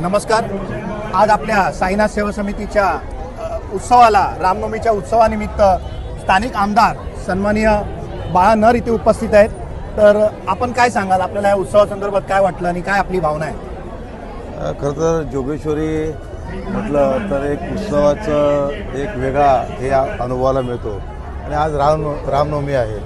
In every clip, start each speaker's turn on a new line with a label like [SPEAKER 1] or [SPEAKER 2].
[SPEAKER 1] नमस्कार. आज आपल्या साईनाथ सेवा समितीच्या उत्सवाला रामनवमीच्या उत्सवानिमित्त स्थानिक आमदार सन्माननीय बाळा नर इथे उपस्थित आहेत. तर आपण काय सांगाल? आपल्याला या उत्सवासंदर्भात काय वाटलं आणि काय आपली भावना आहे?
[SPEAKER 2] खरं तर जोगेश्वरी म्हटलं तर एक उत्सवाचं एक वेगळा हे अनुभवाला मिळतो. आणि आज राम रामनवमी आहे.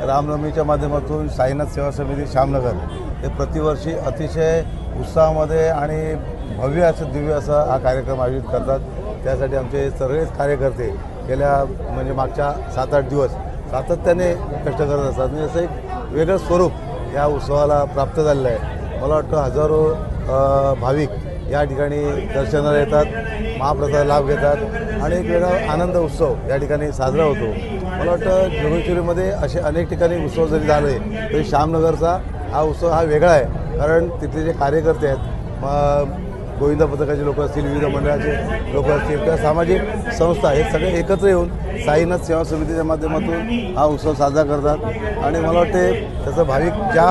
[SPEAKER 2] रामनवमीच्या माध्यमातून साईनाथ सेवा समिती श्यामनगर हे प्रतिवर्षी अतिशय उत्साहामध्ये आणि भव्य असं दिव्य असा हा कार्यक्रम आयोजित करतात. त्यासाठी आमचे सगळेच कार्यकर्ते गेल्या म्हणजे मागच्या सात आठ दिवस सातत्याने कष्ट करत असतात. म्हणजे असं एक वेगळं स्वरूप या उत्सवाला प्राप्त झालेलं आहे. मला वाटतं हजारो भाविक या ठिकाणी दर्शनाला येतात महाप्रसाद लाभ घेतात. आणि एक वेगळा आनंद उत्सव या ठिकाणी साजरा होतो. मला वाटतं जोगेश्वरीमध्ये असे अनेक ठिकाणी उत्सव जरी झाले तरी श्यामनगरचा हा उत्सव हा वेगळा आहे. कारण तिथले जे कार्यकर्ते आहेत मग गोविंद पथकाचे लोक असतील विविध मंडळाचे लोक असतील किंवा सामाजिक संस्था हे सगळे एकत्र येऊन साईनाथ सेवा समितीच्या माध्यमातून हा उत्सव साजरा करतात. आणि मला वाटते त्याचं भाविक ज्या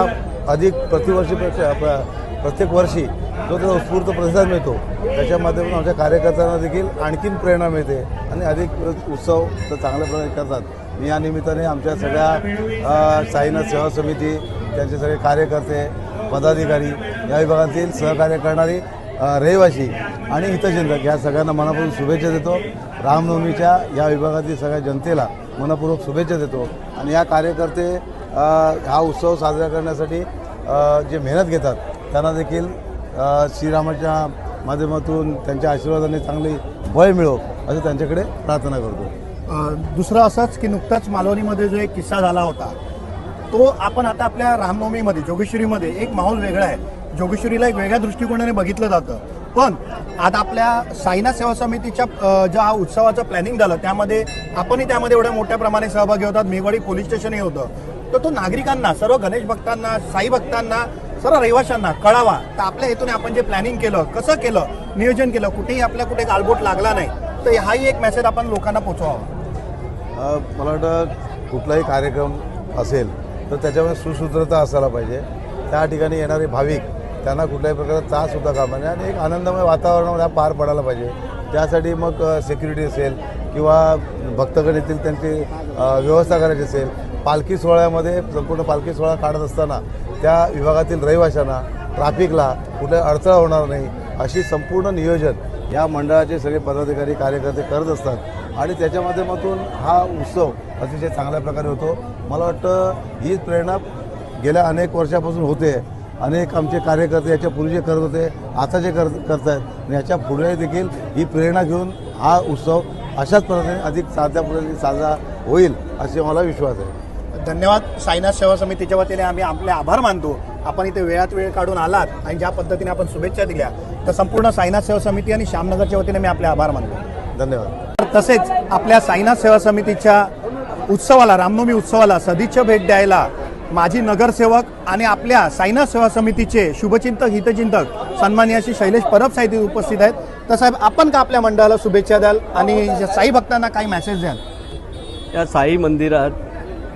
[SPEAKER 2] अधिक प्रतिवर्षीपेक्षा प्र- प्रत्येक वर्षी जो त्याचा उत्स्फूर्त प्रतिसाद मिळतो त्याच्या माध्यमातून आमच्या कार्यकर्त्यांना देखील आणखीन प्रेरणा मिळते आणि अधिक उत्सव तर चांगल्या प्रकारे करतात. मी या निमित्ताने आमच्या सगळ्या साईनाथ सेवा समिती त्यांचे सगळे कार्यकर्ते पदाधिकारी या विभागातील सहकार्य करणारी रहिवासी आणि हितचिंतक या सगळ्यांना मनापासून शुभेच्छा देतो. रामनवमीच्या या विभागातील सगळ्या जनतेला मनपूर्वक शुभेच्छा देतो आणि या कार्यकर्ते हा उत्सव साजरा करण्यासाठी जे मेहनत घेतात त्यांना देखील श्रीरामाच्या माध्यमातून त्यांच्या आशीर्वादाने चांगली बळ मिळो असं त्यांच्याकडे प्रार्थना करतो.
[SPEAKER 1] दुसरं असंच की नुकताच मालवणीमध्ये जो एक किस्सा झाला होता तो आपण आता आपल्या रामनवमीमध्ये जोगेश्वरीमध्ये एक माहोल वेगळा आहे. जोगेश्वरीला एक वेगळ्या दृष्टिकोनाने बघितलं जातं. पण आता आपल्या साईनाथ सेवा समितीच्या ज्या उत्सवाचं प्लॅनिंग झालं त्यामध्ये आपणही त्यामध्ये एवढ्या मोठ्या प्रमाणे सहभागी होतात. मेवाडी पोलीस स्टेशनही होतं. तर तो नागरिकांना सर्व गणेश भक्तांना साई भक्तांना सर्व रहिवाशांना कळावा. तर आपल्या हेतूने आपण जे प्लॅनिंग केलं कसं केलं नियोजन केलं कुठेही आपल्या कुठे गालबोट लागला नाही तर हाही एक मेसेज आपण लोकांना पोचवावा.
[SPEAKER 2] मला वाटतं कुठलाही कार्यक्रम असेल तर त्याच्यामध्ये सुसूत्रता असायला पाहिजे. त्या ठिकाणी येणारे भाविक त्यांना कुठल्याही प्रकारचा त्रास होता कामा नये आणि एक आनंदमय वातावरणामध्ये हा पार पडायला पाहिजे. त्यासाठी मग सिक्युरिटी असेल किंवा भक्तगण येथील त्यांची व्यवस्था करायची असेल पालखी सोहळ्यामध्ये संपूर्ण पालखी सोहळा काढत असताना त्या विभागातील रहिवाशांना ट्रॅफिकला कुठे अडथळा होणार नाही अशी संपूर्ण नियोजन या मंडळाचे सगळे पदाधिकारी कार्यकर्ते करत असतात. आणि त्याच्या माध्यमातून हा उत्सव अतिशय चांगल्या प्रकारे होतो. मला वाटतं हीच प्रेरणा गेल्या अनेक वर्षापासून होते. अनेक आमचे कार्यकर्ते याच्या पूर्वी जे करत होते आता जे कर करत आहेत आणि याच्यापुढे देखील ही प्रेरणा घेऊन हा उत्सव अशाच पद्धतीने अधिक साध्या पद्धतीने साजरा होईल असे मला विश्वास आहे.
[SPEAKER 1] धन्यवाद. साईनाथ सेवा समितीच्या वतीने आम्ही आपले आभार मानतो. आपण इथे वेळात वेळ काढून आलात आणि ज्या पद्धतीने आपण शुभेच्छा दिल्या तर संपूर्ण साईनाथ सेवा समिती आणि श्यामनगरच्या वतीने मी आपले आभार मानतो.
[SPEAKER 2] धन्यवाद.
[SPEAKER 1] तसेच आपल्या साईनाथ सेवा समितीच्या उत्सवाला रामनवमी उत्सवाला सदिच्छा भेट द्यायला माजी नगरसेवक आणि आपल्या साईनाथ सेवा समितीचे शुभचिंतक हितचिंतक सन्माननीय श्री शैलेश परब साहित्य उपस्थित आहेत. तर साहेब आपण का आपल्या मंडळाला शुभेच्छा द्याल आणि साई भक्तांना काही मेसेज द्याल?
[SPEAKER 3] या साई मंदिरात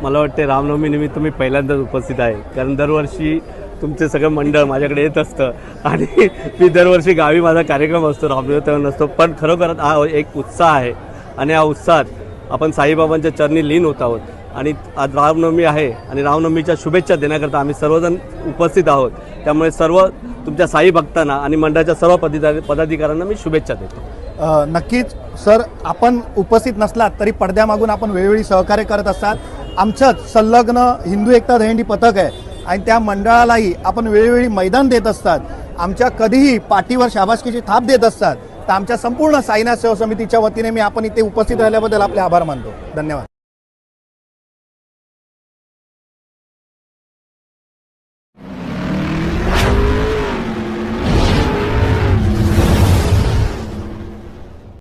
[SPEAKER 3] मला वाटते रामनवमीनिमित्त मी पहिल्यांदाच उपस्थित आहे. कारण दरवर्षी तुमचे सगळं मंडळ माझ्याकडे येत असतं. आणि मी दरवर्षी गावी माझा कार्यक्रम असतो रामनवमी तेव्हा नसतो. पण खरोखरच हा एक उत्साह आहे. आणि या उत्साहात आपण साईबाबांच्या चरणी लीन होत आहोत. आणि आज रामनवमी आहे आणि रामनवमीच्या शुभेच्छा देण्याकरता आम्ही सर्वजण उपस्थित आहोत. त्यामुळे सर्व तुमच्या साई भक्तांना आणि मंडळाच्या सर्व पदा पदाधिकाऱ्यांना मी शुभेच्छा देतो.
[SPEAKER 1] नक्कीच. सर आपण उपस्थित नसलात तरी पडद्यामागून आपण वेळोवेळी सहकार्य करत असतात. आमचंच संलग्न हिंदू एकता दहेंडी पथक आहे. आणि त्या मंडळालाही आपण वेळोवेळी मैदान देत असतात. आमच्या कधीही पाठीवर शाबासकीची थाप देत असतात. तर आमच्या संपूर्ण साईनाथ सेवा समितीच्या वतीने मी आपण इथे उपस्थित राहिल्याबद्दल आपले आभार मानतो. धन्यवाद.